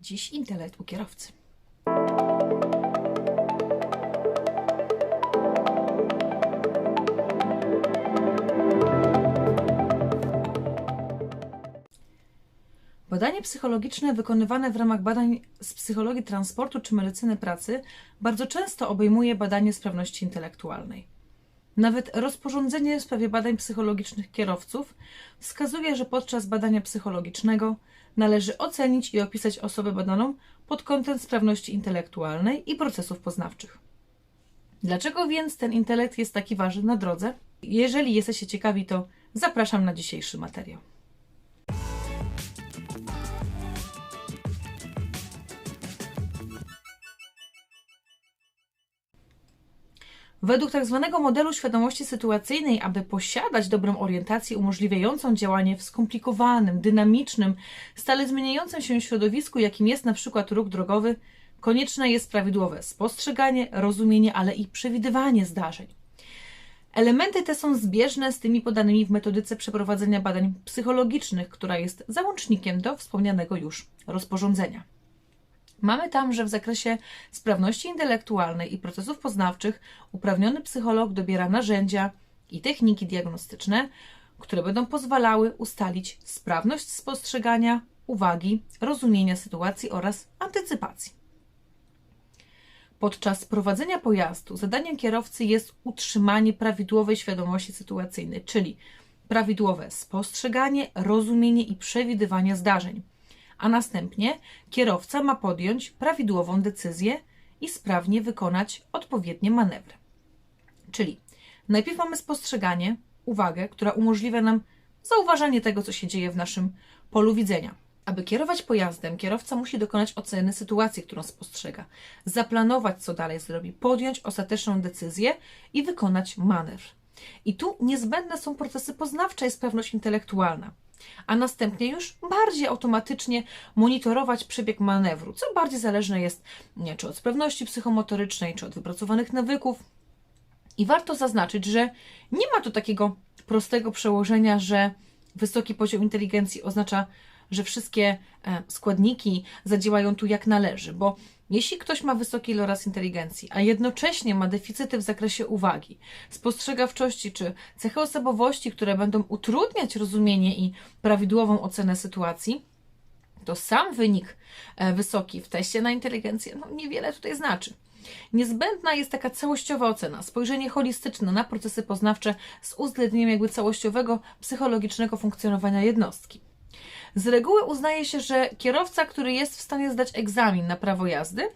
Dziś intelekt u kierowcy. Badanie psychologiczne wykonywane w ramach badań z psychologii transportu czy medycyny pracy bardzo często obejmuje badanie sprawności intelektualnej. Nawet rozporządzenie w sprawie badań psychologicznych kierowców wskazuje, że podczas badania psychologicznego należy ocenić i opisać osobę badaną pod kątem sprawności intelektualnej i procesów poznawczych. Dlaczego więc ten intelekt jest taki ważny na drodze? Jeżeli jesteście ciekawi, to zapraszam na dzisiejszy materiał. Według tzw. modelu świadomości sytuacyjnej, aby posiadać dobrą orientację umożliwiającą działanie w skomplikowanym, dynamicznym, stale zmieniającym się środowisku, jakim jest na przykład ruch drogowy, konieczne jest prawidłowe spostrzeganie, rozumienie, ale i przewidywanie zdarzeń. Elementy te są zbieżne z tymi podanymi w metodyce przeprowadzenia badań psychologicznych, która jest załącznikiem do wspomnianego już rozporządzenia. Mamy tam, że w zakresie sprawności intelektualnej i procesów poznawczych uprawniony psycholog dobiera narzędzia i techniki diagnostyczne, które będą pozwalały ustalić sprawność spostrzegania, uwagi, rozumienia sytuacji oraz antycypacji. Podczas prowadzenia pojazdu zadaniem kierowcy jest utrzymanie prawidłowej świadomości sytuacyjnej, czyli prawidłowe spostrzeganie, rozumienie i przewidywanie zdarzeń a następnie kierowca ma podjąć prawidłową decyzję i sprawnie wykonać odpowiednie manewry. Czyli najpierw mamy spostrzeganie, uwagę, która umożliwia nam zauważanie tego, co się dzieje w naszym polu widzenia. Aby kierować pojazdem, kierowca musi dokonać oceny sytuacji, którą spostrzega, zaplanować, co dalej zrobi, podjąć ostateczną decyzję i wykonać manewr. I tu niezbędne są procesy poznawcze i sprawność intelektualna a następnie już bardziej automatycznie monitorować przebieg manewru, co bardziej zależne jest nie, czy od sprawności psychomotorycznej, czy od wypracowanych nawyków. I warto zaznaczyć, że nie ma tu takiego prostego przełożenia, że wysoki poziom inteligencji oznacza, że wszystkie e, składniki zadziałają tu jak należy, bo jeśli ktoś ma wysoki iloraz inteligencji, a jednocześnie ma deficyty w zakresie uwagi, spostrzegawczości czy cechy osobowości, które będą utrudniać rozumienie i prawidłową ocenę sytuacji, to sam wynik e, wysoki w teście na inteligencję no, niewiele tutaj znaczy. Niezbędna jest taka całościowa ocena, spojrzenie holistyczne na procesy poznawcze z uwzględnieniem jakby całościowego psychologicznego funkcjonowania jednostki. Z reguły uznaje się, że kierowca, który jest w stanie zdać egzamin na prawo jazdy,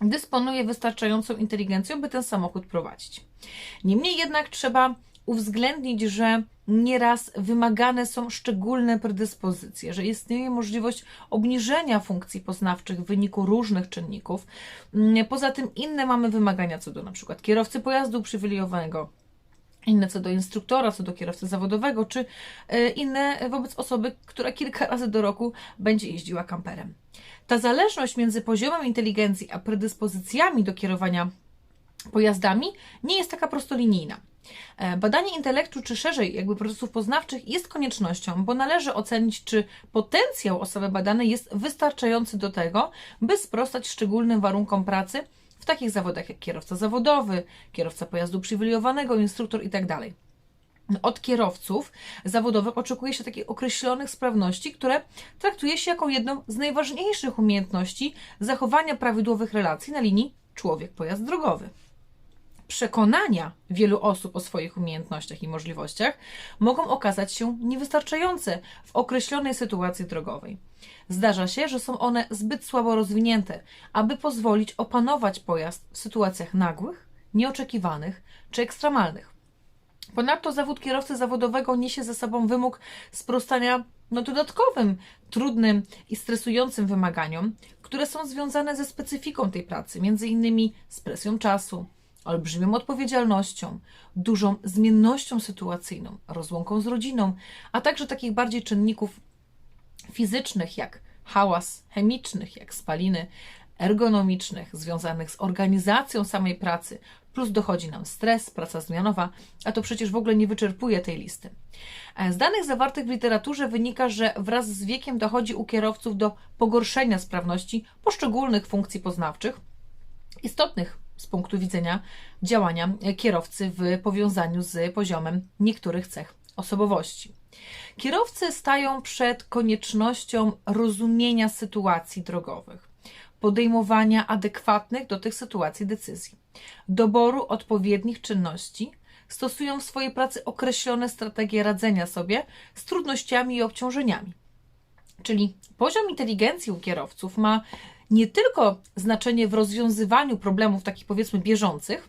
dysponuje wystarczającą inteligencją, by ten samochód prowadzić. Niemniej jednak trzeba uwzględnić, że nieraz wymagane są szczególne predyspozycje, że istnieje możliwość obniżenia funkcji poznawczych w wyniku różnych czynników. Poza tym inne mamy wymagania co do przykład kierowcy pojazdu uprzywilejowanego, inne co do instruktora, co do kierowcy zawodowego, czy e, inne wobec osoby, która kilka razy do roku będzie jeździła kamperem. Ta zależność między poziomem inteligencji a predyspozycjami do kierowania pojazdami nie jest taka prostolinijna. E, badanie intelektu, czy szerzej jakby procesów poznawczych jest koniecznością, bo należy ocenić, czy potencjał osoby badanej jest wystarczający do tego, by sprostać szczególnym warunkom pracy, w takich zawodach jak kierowca zawodowy, kierowca pojazdu przywilejowanego, instruktor itd. Od kierowców zawodowych oczekuje się takich określonych sprawności, które traktuje się jako jedną z najważniejszych umiejętności zachowania prawidłowych relacji na linii człowiek-pojazd drogowy przekonania wielu osób o swoich umiejętnościach i możliwościach mogą okazać się niewystarczające w określonej sytuacji drogowej. Zdarza się, że są one zbyt słabo rozwinięte, aby pozwolić opanować pojazd w sytuacjach nagłych, nieoczekiwanych czy ekstremalnych. Ponadto zawód kierowcy zawodowego niesie ze sobą wymóg sprostania no, dodatkowym, trudnym i stresującym wymaganiom, które są związane ze specyfiką tej pracy, między innymi z presją czasu, olbrzymią odpowiedzialnością, dużą zmiennością sytuacyjną, rozłąką z rodziną, a także takich bardziej czynników fizycznych jak hałas, chemicznych jak spaliny, ergonomicznych związanych z organizacją samej pracy, plus dochodzi nam stres, praca zmianowa, a to przecież w ogóle nie wyczerpuje tej listy. E, Z danych zawartych w literaturze wynika, że wraz z wiekiem dochodzi u kierowców do pogorszenia sprawności poszczególnych funkcji poznawczych, istotnych z punktu widzenia działania kierowcy w powiązaniu z poziomem niektórych cech osobowości. Kierowcy stają przed koniecznością rozumienia sytuacji drogowych, podejmowania adekwatnych do tych sytuacji decyzji, doboru odpowiednich czynności, stosują w swojej pracy określone strategie radzenia sobie z trudnościami i obciążeniami. Czyli poziom inteligencji u kierowców ma nie tylko znaczenie w rozwiązywaniu problemów takich powiedzmy bieżących,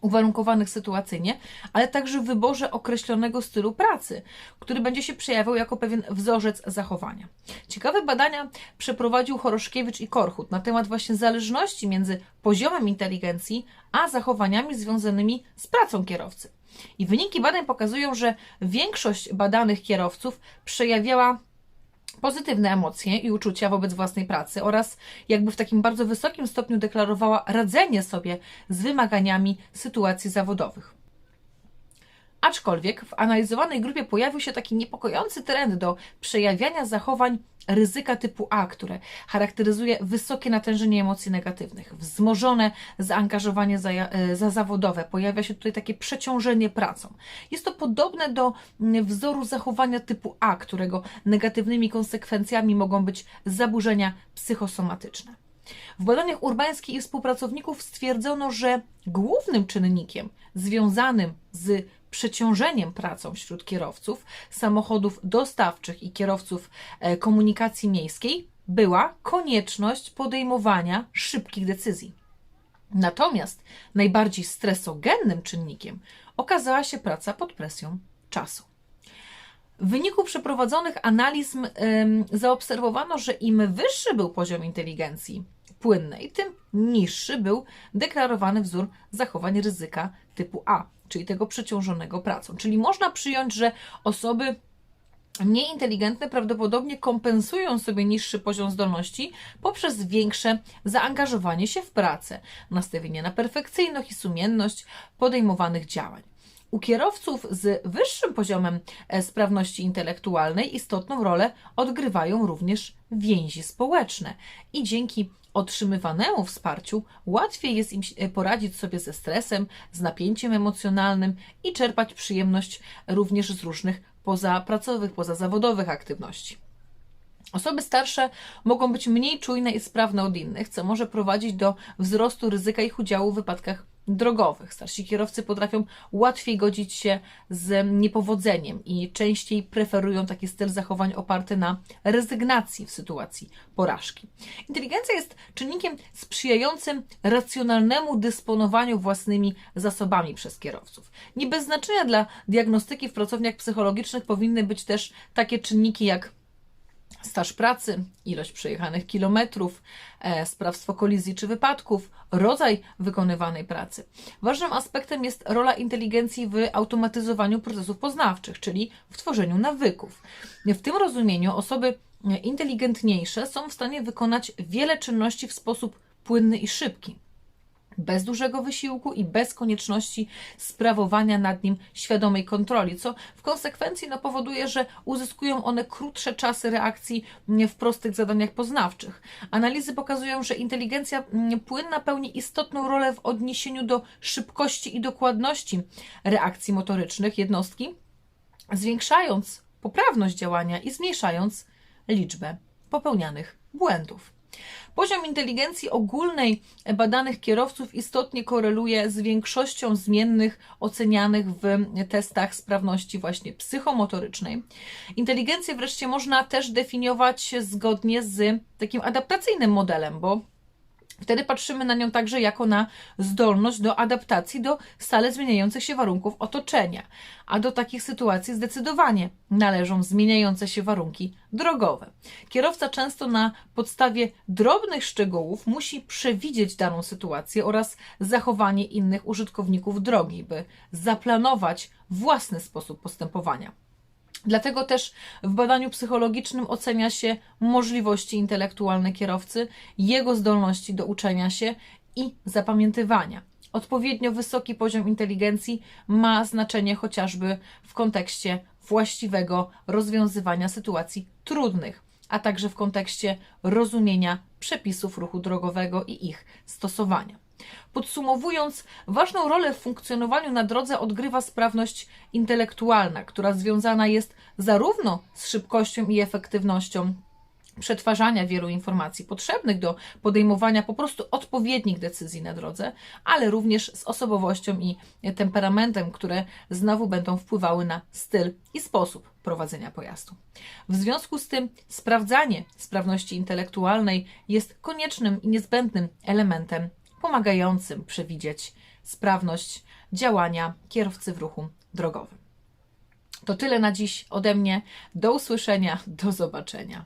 uwarunkowanych sytuacyjnie, ale także w wyborze określonego stylu pracy, który będzie się przejawiał jako pewien wzorzec zachowania. Ciekawe badania przeprowadził Choroszkiewicz i Korchut na temat właśnie zależności między poziomem inteligencji a zachowaniami związanymi z pracą kierowcy. I wyniki badań pokazują, że większość badanych kierowców przejawiała pozytywne emocje i uczucia wobec własnej pracy oraz jakby w takim bardzo wysokim stopniu deklarowała radzenie sobie z wymaganiami sytuacji zawodowych. Aczkolwiek w analizowanej grupie pojawił się taki niepokojący trend do przejawiania zachowań ryzyka typu A, które charakteryzuje wysokie natężenie emocji negatywnych, wzmożone zaangażowanie za, e, za zawodowe. Pojawia się tutaj takie przeciążenie pracą. Jest to podobne do mm, wzoru zachowania typu A, którego negatywnymi konsekwencjami mogą być zaburzenia psychosomatyczne. W badaniach urbańskich i współpracowników stwierdzono, że głównym czynnikiem związanym z przeciążeniem pracą wśród kierowców samochodów dostawczych i kierowców e, komunikacji miejskiej była konieczność podejmowania szybkich decyzji. Natomiast najbardziej stresogennym czynnikiem okazała się praca pod presją czasu. W wyniku przeprowadzonych analiz zaobserwowano, że im wyższy był poziom inteligencji płynnej, tym niższy był deklarowany wzór zachowań ryzyka typu A, czyli tego przeciążonego pracą. Czyli można przyjąć, że osoby mniej inteligentne prawdopodobnie kompensują sobie niższy poziom zdolności poprzez większe zaangażowanie się w pracę, nastawienie na perfekcyjność i sumienność podejmowanych działań. U kierowców z wyższym poziomem e, sprawności intelektualnej istotną rolę odgrywają również więzi społeczne i dzięki otrzymywanemu wsparciu łatwiej jest im e, poradzić sobie ze stresem, z napięciem emocjonalnym i czerpać przyjemność również z różnych pozapracowych, pozazawodowych aktywności. Osoby starsze mogą być mniej czujne i sprawne od innych, co może prowadzić do wzrostu ryzyka ich udziału w wypadkach drogowych. Starsi kierowcy potrafią łatwiej godzić się z niepowodzeniem i częściej preferują taki styl zachowań oparty na rezygnacji w sytuacji porażki. Inteligencja jest czynnikiem sprzyjającym racjonalnemu dysponowaniu własnymi zasobami przez kierowców. Nie bez znaczenia dla diagnostyki w pracowniach psychologicznych powinny być też takie czynniki jak staż pracy, ilość przejechanych kilometrów, e, sprawstwo kolizji czy wypadków, rodzaj wykonywanej pracy. Ważnym aspektem jest rola inteligencji w automatyzowaniu procesów poznawczych, czyli w tworzeniu nawyków. W tym rozumieniu osoby inteligentniejsze są w stanie wykonać wiele czynności w sposób płynny i szybki bez dużego wysiłku i bez konieczności sprawowania nad nim świadomej kontroli, co w konsekwencji no, powoduje, że uzyskują one krótsze czasy reakcji w prostych zadaniach poznawczych. Analizy pokazują, że inteligencja płynna pełni istotną rolę w odniesieniu do szybkości i dokładności reakcji motorycznych jednostki, zwiększając poprawność działania i zmniejszając liczbę popełnianych błędów. Poziom inteligencji ogólnej badanych kierowców istotnie koreluje z większością zmiennych ocenianych w testach sprawności właśnie psychomotorycznej. Inteligencję wreszcie można też definiować zgodnie z takim adaptacyjnym modelem, bo Wtedy patrzymy na nią także jako na zdolność do adaptacji do stale zmieniających się warunków otoczenia, a do takich sytuacji zdecydowanie należą zmieniające się warunki drogowe. Kierowca często na podstawie drobnych szczegółów musi przewidzieć daną sytuację oraz zachowanie innych użytkowników drogi, by zaplanować własny sposób postępowania. Dlatego też w badaniu psychologicznym ocenia się możliwości intelektualne kierowcy, jego zdolności do uczenia się i zapamiętywania. Odpowiednio wysoki poziom inteligencji ma znaczenie chociażby w kontekście właściwego rozwiązywania sytuacji trudnych, a także w kontekście rozumienia przepisów ruchu drogowego i ich stosowania. Podsumowując, ważną rolę w funkcjonowaniu na drodze odgrywa sprawność intelektualna, która związana jest zarówno z szybkością i efektywnością przetwarzania wielu informacji potrzebnych do podejmowania po prostu odpowiednich decyzji na drodze, ale również z osobowością i temperamentem, które znowu będą wpływały na styl i sposób prowadzenia pojazdu. W związku z tym sprawdzanie sprawności intelektualnej jest koniecznym i niezbędnym elementem pomagającym przewidzieć sprawność działania kierowcy w ruchu drogowym. To tyle na dziś ode mnie. Do usłyszenia, do zobaczenia.